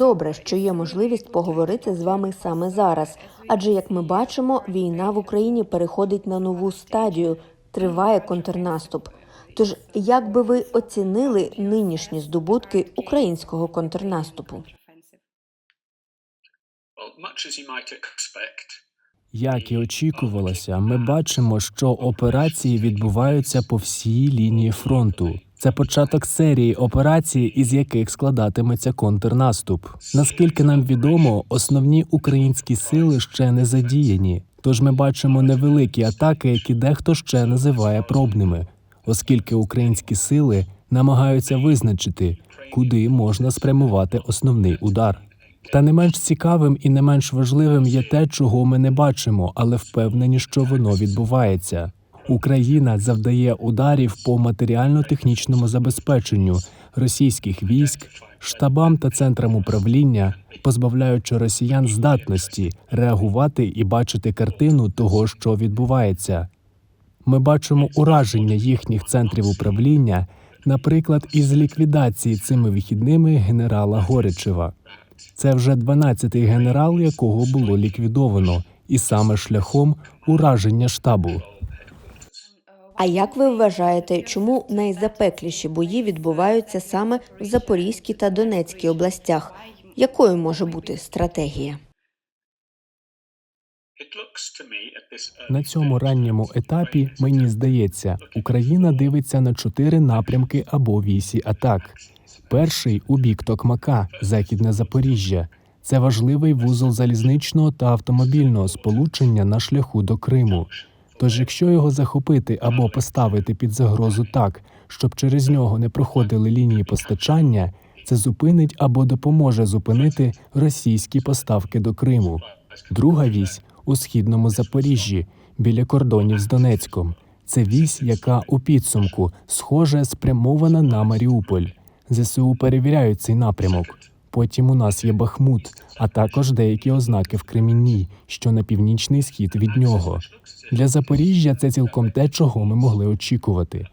Добре, що є можливість поговорити з вами саме зараз. Адже, як ми бачимо, війна в Україні переходить на нову стадію, триває контрнаступ. Тож, як би ви оцінили нинішні здобутки українського контрнаступу? Як і очікувалося, ми бачимо, що операції відбуваються по всій лінії фронту. Це початок серії операцій, із яких складатиметься контрнаступ. Наскільки нам відомо, основні українські сили ще не задіяні. Тож ми бачимо невеликі атаки, які дехто ще називає пробними, оскільки українські сили намагаються визначити, куди можна спрямувати основний удар. Та не менш цікавим і не менш важливим є те, чого ми не бачимо, але впевнені, що воно відбувається. Україна завдає ударів по матеріально-технічному забезпеченню російських військ, штабам та центрам управління, позбавляючи росіян здатності реагувати і бачити картину того, що відбувається. Ми бачимо ураження їхніх центрів управління, наприклад, із ліквідації цими вихідними генерала Горичева. Це вже 12-й генерал, якого було ліквідовано, і саме шляхом ураження штабу. А як ви вважаєте, чому найзапекліші бої відбуваються саме в Запорізькій та Донецькій областях? Якою може бути стратегія? На цьому ранньому етапі мені здається, Україна дивиться на чотири напрямки або вісі атак. Перший у бік Токмака, західне Запоріжжя. Це важливий вузол залізничного та автомобільного сполучення на шляху до Криму. Тож, якщо його захопити або поставити під загрозу так, щоб через нього не проходили лінії постачання, це зупинить або допоможе зупинити російські поставки до Криму. Друга вісь у східному Запоріжжі біля кордонів з Донецьком. Це вісь, яка у підсумку схоже спрямована на Маріуполь. ЗСУ перевіряють цей напрямок. Потім у нас є Бахмут, а також деякі ознаки в Кремінній, що на північний схід від нього. Для Запоріжжя це цілком те, чого ми могли очікувати.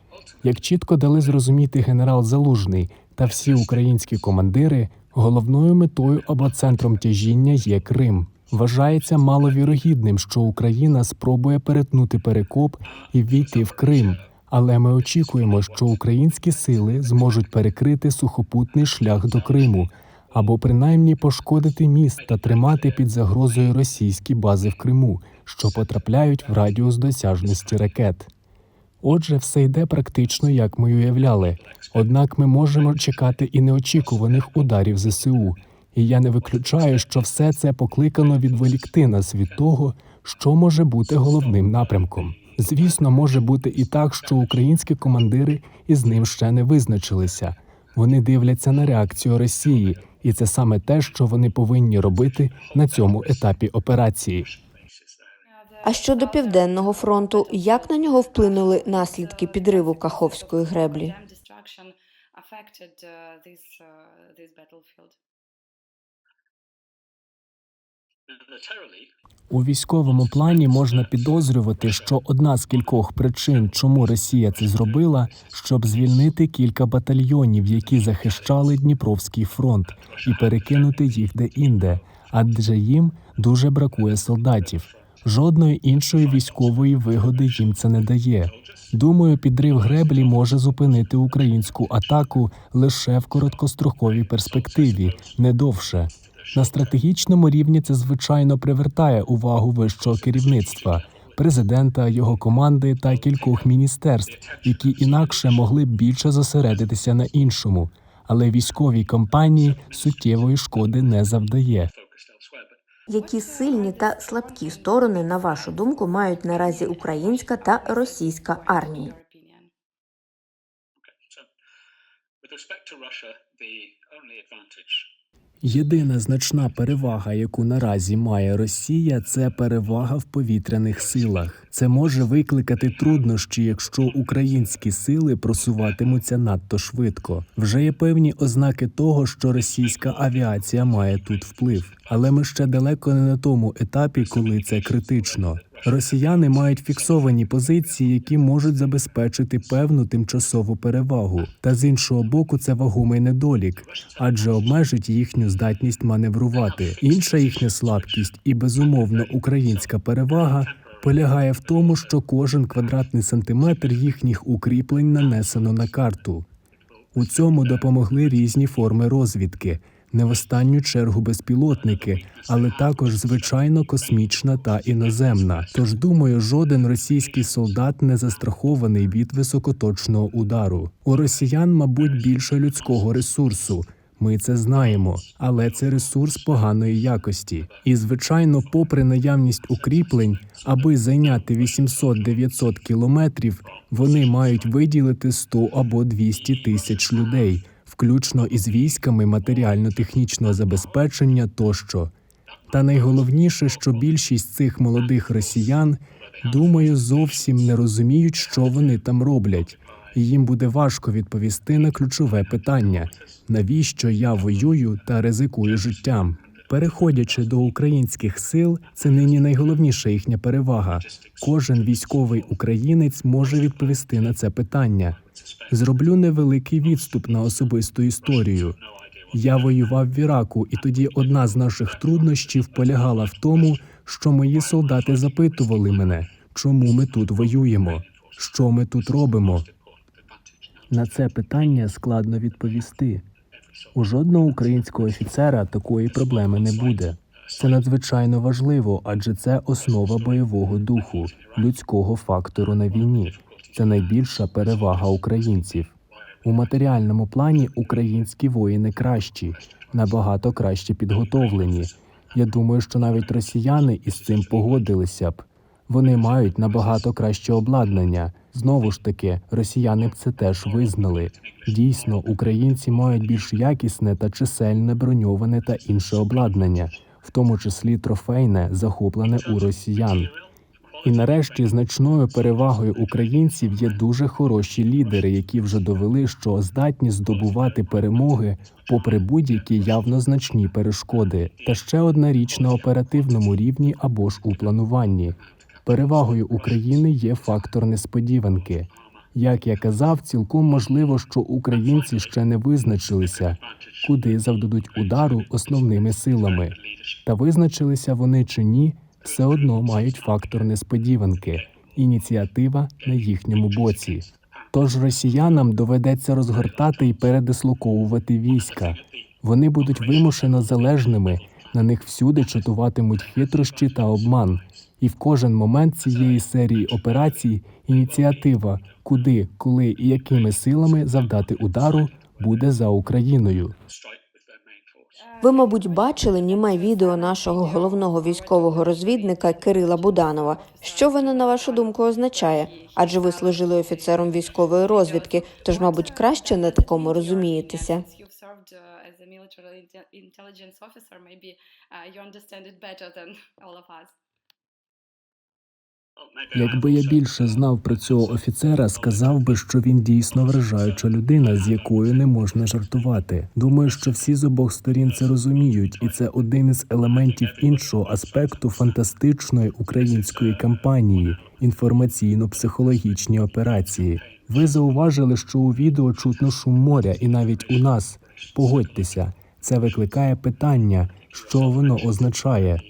Як чітко дали зрозуміти генерал Залужний та всі українські командири, головною метою або центром тяжіння є Крим. Вважається маловірогідним, що Україна спробує перетнути перекоп і війти в Крим. Але ми очікуємо, що українські сили зможуть перекрити сухопутний шлях до Криму або принаймні пошкодити міст та тримати під загрозою російські бази в Криму, що потрапляють в радіус досяжності ракет. Отже, все йде практично як ми уявляли. Однак ми можемо чекати і неочікуваних ударів ЗСУ. І я не виключаю, що все це покликано відволікти нас від того, що може бути головним напрямком. Звісно, може бути і так, що українські командири із ним ще не визначилися. Вони дивляться на реакцію Росії, і це саме те, що вони повинні робити на цьому етапі операції. А щодо південного фронту, як на нього вплинули наслідки підриву Каховської греблі? У військовому плані можна підозрювати, що одна з кількох причин, чому Росія це зробила, щоб звільнити кілька батальйонів, які захищали Дніпровський фронт, і перекинути їх де-інде, адже їм дуже бракує солдатів. Жодної іншої військової вигоди їм це не дає. Думаю, підрив греблі може зупинити українську атаку лише в короткостроковій перспективі, не довше. На стратегічному рівні це звичайно привертає увагу вищого керівництва, президента, його команди та кількох міністерств, які інакше могли б більше зосередитися на іншому. Але військовій кампанії суттєвої шкоди не завдає. Які сильні та слабкі сторони, на вашу думку, мають наразі українська та російська армії? With respect to Russia, the only advantage Єдина значна перевага, яку наразі має Росія, це перевага в повітряних силах. Це може викликати труднощі, якщо українські сили просуватимуться надто швидко. Вже є певні ознаки того, що російська авіація має тут вплив, але ми ще далеко не на тому етапі, коли це критично. Росіяни мають фіксовані позиції, які можуть забезпечити певну тимчасову перевагу. Та з іншого боку, це вагомий недолік, адже обмежить їхню здатність маневрувати. Інша їхня слабкість і безумовно українська перевага полягає в тому, що кожен квадратний сантиметр їхніх укріплень нанесено на карту. У цьому допомогли різні форми розвідки, не в останню чергу безпілотники, але також звичайно космічна та іноземна. Тож думаю, жоден російський солдат не застрахований від високоточного удару. У росіян, мабуть, більше людського ресурсу. Ми це знаємо, але це ресурс поганої якості. І, звичайно, попри наявність укріплень, аби зайняти 800-900 кілометрів, вони мають виділити 100 або 200 тисяч людей, включно із військами матеріально-технічного забезпечення тощо. Та найголовніше, що більшість цих молодих росіян, думаю, зовсім не розуміють, що вони там роблять, і їм буде важко відповісти на ключове питання: навіщо я воюю та ризикую життям. Переходячи до українських сил, це нині найголовніша їхня перевага. Кожен військовий українець може відповісти на це питання. Зроблю невеликий відступ на особисту історію. Я воював в Іраку, і тоді одна з наших труднощів полягала в тому, що мої солдати запитували мене, чому ми тут воюємо, що ми тут робимо. На це питання складно відповісти. У жодного українського офіцера такої проблеми не буде. Це надзвичайно важливо, адже це основа бойового духу, людського фактору на війні. Це найбільша перевага українців. У матеріальному плані українські воїни кращі, набагато краще підготовлені. Я думаю, що навіть росіяни із цим погодилися б. Вони мають набагато краще обладнання. Знову ж таки, росіяни б це теж визнали. Дійсно, українці мають більш якісне та чисельне броньоване та інше обладнання, в тому числі трофейне, захоплене у росіян. І нарешті значною перевагою українців є дуже хороші лідери, які вже довели, що здатні здобувати перемоги попри будь-які явно значні перешкоди. Та ще одна річ на оперативному рівні або ж у плануванні. Перевагою України є фактор несподіванки. Як я казав, цілком можливо, що українці ще не визначилися, куди завдадуть удару основними силами. Та визначилися вони чи ні, все одно мають фактор несподіванки, ініціатива на їхньому боці. Тож росіянам доведеться розгортати і передислоковувати війська. Вони будуть вимушено залежними, на них всюди чатуватимуть хитрощі та обман. І в кожен момент цієї серії операцій ініціатива, куди, коли і якими силами завдати удару, буде за Україною. Ви, мабуть, бачили німе відео нашого головного військового розвідника Кирила Буданова. Що воно, на вашу думку, означає? Адже ви служили офіцером військової розвідки, тож, мабуть, краще на такому розумієтеся. Uh, you understand it better than all of us. Якби я більше знав про цього офіцера, сказав би, що він дійсно вражаюча людина, з якою не можна жартувати. Думаю, що всі з обох сторін це розуміють, і це один із елементів іншого аспекту фантастичної української кампанії інформаційно-психологічні операції. Ви зауважили, що у відео чутно шум моря, і навіть у нас погодьтеся, це викликає питання, що воно означає.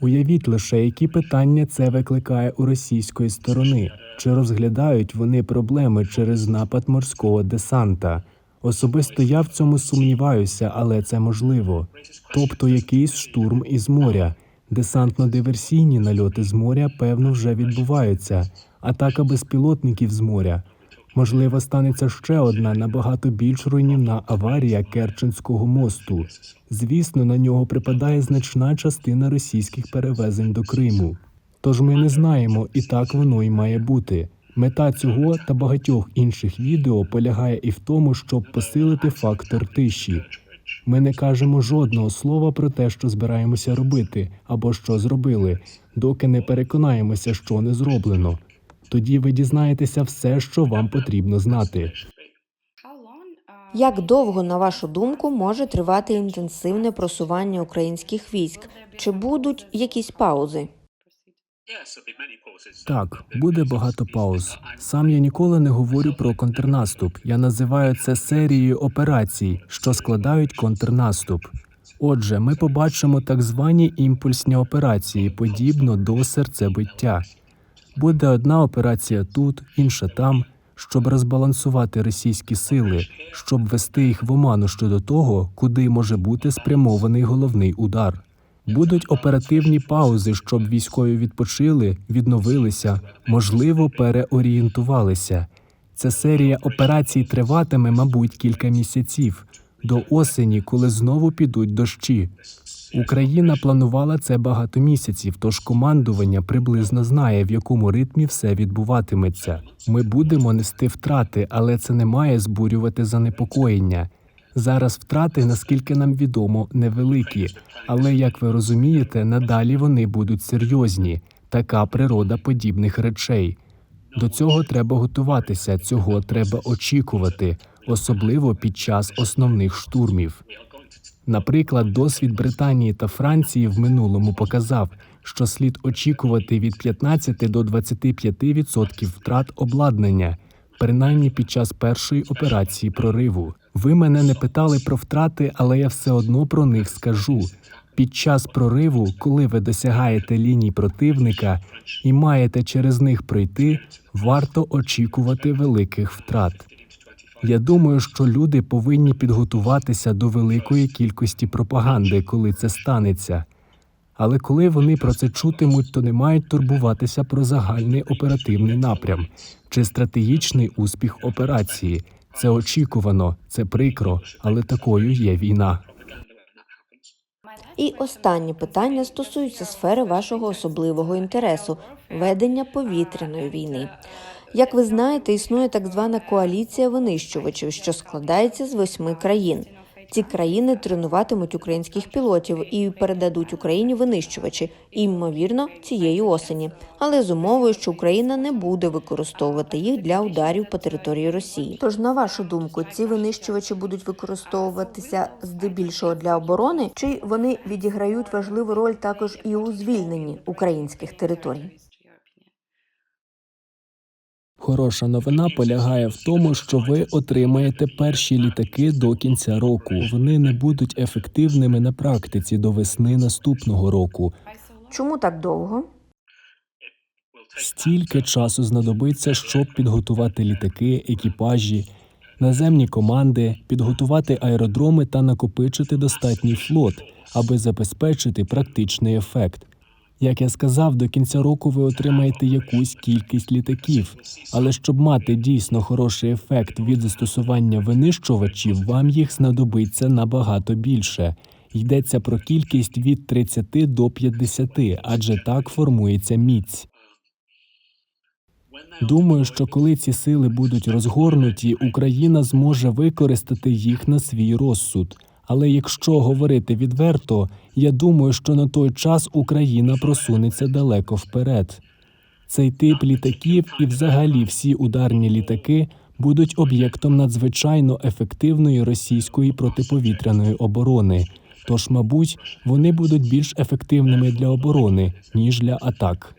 Уявіть лише, які питання це викликає у російської сторони. Чи розглядають вони проблеми через напад морського десанта? Особисто я в цьому сумніваюся, але це можливо. Тобто якийсь штурм із моря. Десантно-диверсійні нальоти з моря, певно, вже відбуваються. Атака безпілотників з моря. Можливо, станеться ще одна набагато більш руйнівна аварія Керченського мосту. Звісно, на нього припадає значна частина російських перевезень до Криму. Тож ми не знаємо, і так воно й має бути. Мета цього та багатьох інших відео полягає і в тому, щоб посилити фактор тиші. Ми не кажемо жодного слова про те, що збираємося робити або що зробили, доки не переконаємося, що не зроблено. Тоді ви дізнаєтеся все, що вам потрібно знати. Як довго, на вашу думку, може тривати інтенсивне просування українських військ? Чи будуть якісь паузи? Так, буде багато пауз. Сам я ніколи не говорю про контрнаступ. Я називаю це серією операцій, що складають контрнаступ. Отже, ми побачимо так звані імпульсні операції, подібно до серцебиття. Буде одна операція тут, інша там, щоб розбалансувати російські сили, щоб вести їх в оману щодо того, куди може бути спрямований головний удар. Будуть оперативні паузи, щоб військові відпочили, відновилися, можливо, переорієнтувалися. Ця серія операцій триватиме, мабуть, кілька місяців до осені, коли знову підуть дощі. Україна планувала це багато місяців, тож командування приблизно знає, в якому ритмі все відбуватиметься. Ми будемо нести втрати, але це не має збурювати занепокоєння. Зараз втрати, наскільки нам відомо, невеликі, але як ви розумієте, надалі вони будуть серйозні. Така природа подібних речей. До цього треба готуватися, цього треба очікувати, особливо під час основних штурмів. Наприклад, досвід Британії та Франції в минулому показав, що слід очікувати від 15 до 25% втрат обладнання, принаймні під час першої операції прориву. Ви мене не питали про втрати, але я все одно про них скажу. Під час прориву, коли ви досягаєте ліній противника і маєте через них пройти, варто очікувати великих втрат. Я думаю, що люди повинні підготуватися до великої кількості пропаганди, коли це станеться. Але коли вони про це чутимуть, то не мають турбуватися про загальний оперативний напрям чи стратегічний успіх операції. Це очікувано, це прикро, але такою є війна. І останнє питання стосується сфери вашого особливого інтересу ведення повітряної війни. Як ви знаєте, існує так звана коаліція винищувачів, що складається з восьми країн. Ці країни тренуватимуть українських пілотів і передадуть Україні винищувачі, і, ймовірно, цієї осені, але з умовою, що Україна не буде використовувати їх для ударів по території Росії. Тож, на вашу думку, ці винищувачі будуть використовуватися здебільшого для оборони, чи вони відіграють важливу роль також і у звільненні українських територій? Хороша новина полягає в тому, що ви отримаєте перші літаки до кінця року. Вони не будуть ефективними на практиці до весни наступного року. Чому так довго? Стільки часу знадобиться, щоб підготувати літаки, екіпажі, наземні команди, підготувати аеродроми та накопичити достатній флот, аби забезпечити практичний ефект. Як я сказав, до кінця року ви отримаєте якусь кількість літаків, але щоб мати дійсно хороший ефект від застосування винищувачів, вам їх знадобиться набагато більше. Йдеться про кількість від 30 до 50, адже так формується міць. Думаю, що коли ці сили будуть розгорнуті, Україна зможе використати їх на свій розсуд. Але якщо говорити відверто, я думаю, що на той час Україна просунеться далеко вперед. Цей тип літаків і взагалі всі ударні літаки будуть об'єктом надзвичайно ефективної російської протиповітряної оборони. Тож, мабуть, вони будуть більш ефективними для оборони ніж для атак.